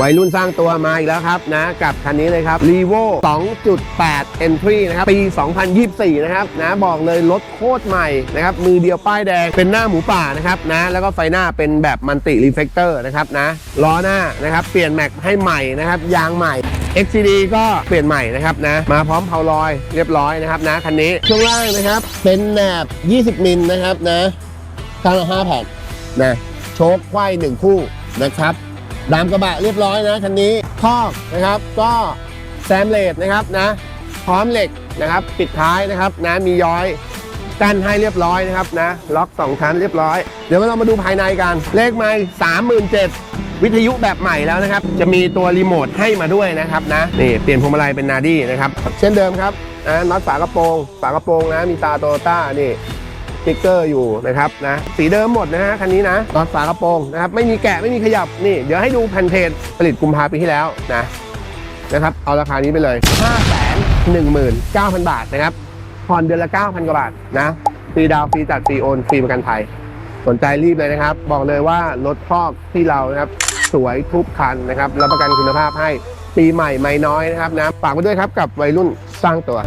วัยรุ่นสร้างตัวมาอีกแล้วครับนะกับคันนี้เลยครับ r e v o 2.8 Entry นะครับ ปี 2024 นะครับนะบอกเลยรถโคตรใหม่นะครับ มือเดียวป้ายแดงเป็นหน้าหมูป่านะครับนะแล้วก็ไฟหน้าเป็นแบบมันติรีเฟกเตอร์นะครับนะล้อหน้านะครับเปลี่ยนแม็กให้ใหม่นะครับ ยางใหม่ XCD ก็เปลี่ยนใหม่นะครับนะมาพร้อมเพาลอยเรียบร้อยนะครับนะคันนี้ช่วงล่างนะครับ เป็นแหนบ 20 มิลนะครับนะข้างละ5แผ่นนะโชคไขว้หนึ่งคู่นะครับ ดามกระบะเรียบร้อยนะคันนี้คอกนะครับ ก็แซมเลดนะครับนะ พร้อมเหล็กนะครับ ปิดท้ายนะครับนะมีย้อยกั้นให้เรียบร้อยนะครับนะ ล็อกสองชั้นเรียบร้อย เดี๋ยวเรามาดูภายในกัน เลขไม้สามหมื่นเจ็ดวิทยุแบบใหม่แล้วนะครับ จะมีตัวรีโมทให้มาด้วยนะครับนะนี่เปลี่ยนพวงมาลัยเป็นนาดี้นะครับ เช่นเดิมครับนะน็อตฝากระโปรง ฝากระโปรงนะมีตาโตโยต้านี่ ติ๊กเกอร์อยู่นะครับนะสีเดิมหมดนะฮะคันนี้นะน็อตฝากระโปรงนะครับไม่มีแกะไม่มีขยับนี่ เดี๋ยวให้ดูแผ่นเพจผลิตกุมภาปีที่แล้วนะนะครับเอาราคานี้ไปเลย 5 1 9 0 0 0 บาทนะครับผ่อนเดือนละ 9,000 กว่าบาทนะฟรีดาวฟรีจัดฟรีโอนฟรีประกันภัยสนใจรีบเลยนะครับ บอกเลยว่ารถครอบที่เรานะครับสวยทุกคันนะครับรับประกันคุณภาพให้ปีใหม่ไม่น้อยนะครับนะฝากไว้ด้วยครับกับวัยรุ่นสร้างตัว